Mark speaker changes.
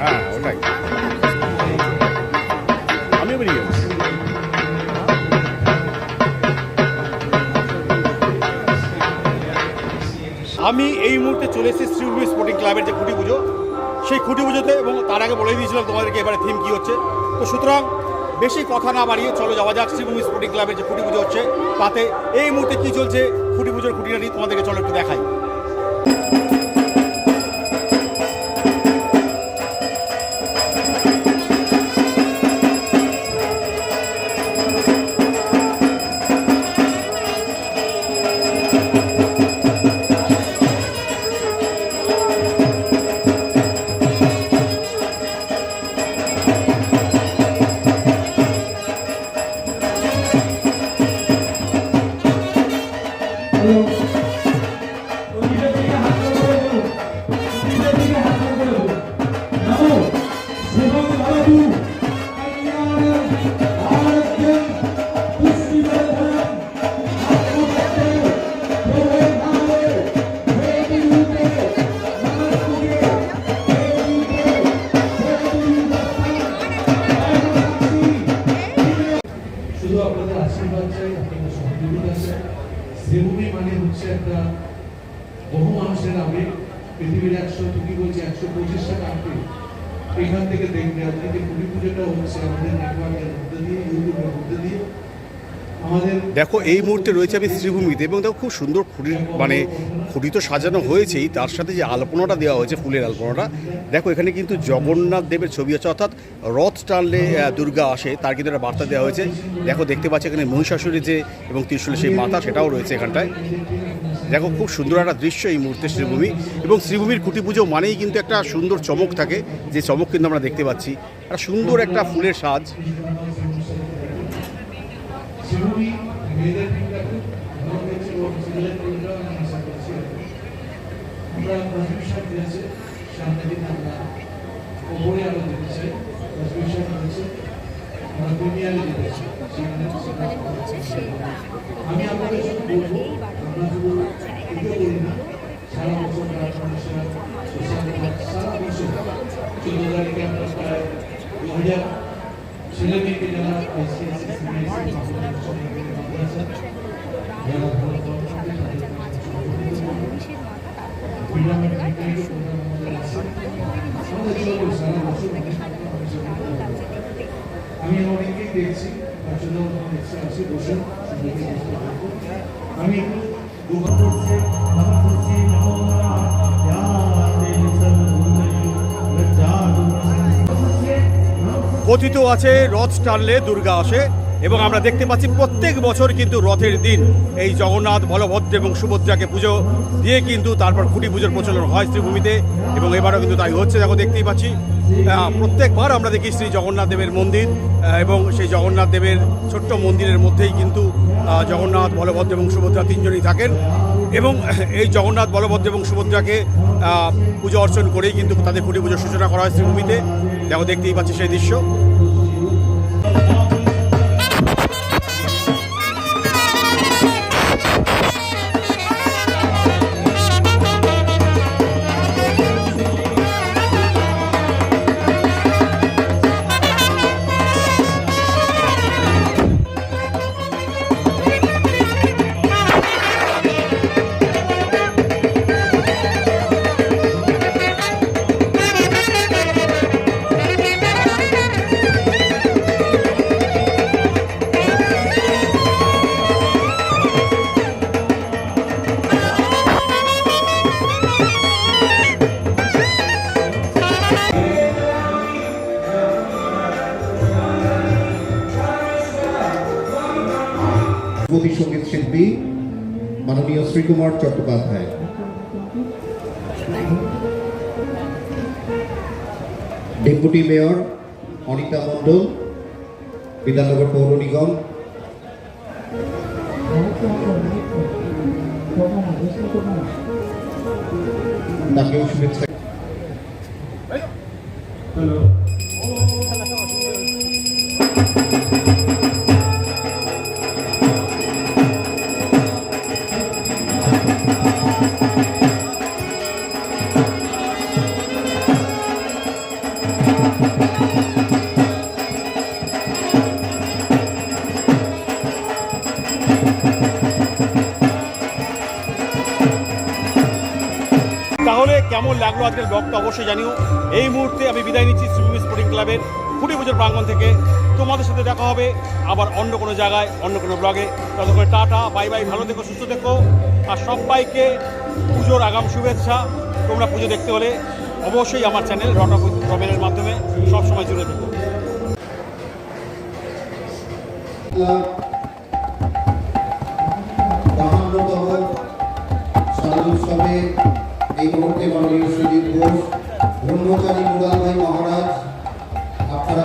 Speaker 1: হ্যাঁ আমি এই মুহূর্তে চলে এসেছি শ্রীভূমি স্পোর্টিং ক্লাবের যে খুঁটি পুজো, সেই খুঁটি পুজোতে এবং তার আগে বলে দিয়েছিলাম তোমাদেরকে এবারে থিম কী হচ্ছে। তো সুতরাং বেশি কথা না বাড়িয়ে চলো, যাওয়া যাক শ্রীভূমি স্পোর্টিং ক্লাবের যে খুঁটি পুজো হচ্ছে, তাতে এই মুহূর্তে কী চলছে, খুঁটি পুজোর খুঁটিটা নিয়ে তোমাদেরকে চলো একটু দেখাই।
Speaker 2: আপনাদের আছে দেবভূমি মানে হচ্ছে একটা বহু মানুষের আবেগ পৃথিবীর একশো, তুমি বলছি একশো পঁচিশটা কান্ট্রি এখান থেকে দেখবে আজকে যে পুরী পুজোটা হচ্ছে আমাদের নেটওয়ার্কের মধ্যে দিয়ে ইউটিউবের মধ্যে দিয়ে আমাদের
Speaker 1: দেখো, এই মুহূর্তে রয়েছে আমি শ্রীভূমিতে এবং দেখো, খুব সুন্দর খুঁটির মানে খুঁটি তো সাজানো হয়েছেই। তার সাথে যে আলপনাটা দেওয়া হয়েছে, ফুলের আলপনাটা, দেখো, এখানে কিন্তু জগন্নাথ দেবের ছবি আছে অর্থাৎ রথ টানলে দুর্গা আসে, তার কিন্তু একটা বার্তা দেওয়া হয়েছে। দেখো, দেখতে পাচ্ছি এখানে মহিষাসুরের যে এবং ত্রিশুলের সেই মাথা সেটাও রয়েছে এখানটায়। দেখো, খুব সুন্দর একটা দৃশ্য এই মুহূর্তে শ্রীভূমি এবং শ্রীভূমির খুঁটি পুজো মানেই কিন্তু একটা সুন্দর চমক থাকে, যে চমক কিন্তু আমরা দেখতে পাচ্ছি। একটা সুন্দর একটা ফুলের সাজ
Speaker 2: শ্রীভূমি মেয়েদের টিমটা খুব ভালো হয়েছে এবং ছেলেদের টিমটাও আমি আশা করছি আমরা কনফিউশন দিয়েছে সামনে দিন আমরা ওপরে আরও যেতে চাই কনফিউশন হয়েছে আমরা চাই সেখানে সেটা আমি আপনাদের শুধু বলব আমরা শুধু পুজো করি না সারা বছর সোশ্যাল সারা বছর চোদ্দ তারিখে আমরা প্রায় দু হাজার ছেলে মেয়েকে যারা আইসিএসসি সিবিএসসি আমি অনেকেই দেখছি তার জন্য আমি
Speaker 1: কথিত আছে রথ টানলে দুর্গা আসে। এবং আমরা দেখতে পাচ্ছি প্রত্যেক বছর কিন্তু রথের দিন এই জগন্নাথ, বলভদ্র এবং সুভদ্রাকে পুজো দিয়ে কিন্তু তারপর খুঁটি পুজোর প্রচলন হয় শ্রীভূমিতে এবং এবারও কিন্তু তাই হচ্ছে। দেখো, দেখতেই পাচ্ছি প্রত্যেকবার আমরা দেখি শ্রী জগন্নাথ দেবের মন্দির এবং সেই জগন্নাথ দেবের ছোট্ট মন্দিরের মধ্যেই কিন্তু জগন্নাথ, বলভদ্র এবং সুভদ্রা তিনজনই থাকেন। এবং এই জগন্নাথ, বলভদ্র এবং সুভদ্রাকে পুজো অর্চন করেই কিন্তু তাদের খুঁটি পুজোর সূচনা করা হয় শ্রীভূমিতে। দেখো, দেখতেই পাচ্ছি সেই দৃশ্য।
Speaker 3: ধ্বনি সংগীত শিল্পী মাননীয় শ্রীকুমার চট্টোপাধ্যায়। ডেপুটি মেয়র অনিতা মণ্ডল, বিধাননগর পৌর নিগম। তাকেও শুভেচ্ছা।
Speaker 1: তাহলে কেমন লাগল আজকের ব্লগটা অবশ্যই জানিও। এই মুহূর্তে আমি বিদায় নিচ্ছি শ্রীভূমি স্পোর্টিং ক্লাবের খুঁটি পুজোর প্রাঙ্গণ থেকে। তোমাদের সাথে দেখা হবে আবার অন্য কোনো জায়গায়, অন্য কোনো ব্লগে। ততক্ষণ টাটা, বাই বাই, ভালো থেকো, সুস্থ থেকো। আর সবাইকে পুজোর আগাম শুভেচ্ছা। তোমরা পুজো দেখতে হলে অবশ্যই আমার চ্যানেল রটক রমেনের মাধ্যমে সবসময় জুড়ে থেকো।
Speaker 3: এই মুহূর্তে মাননীয় সুদীপ ঘোষ ব্রহ্মচারী মুরালভাই মহারাজ। আপনারা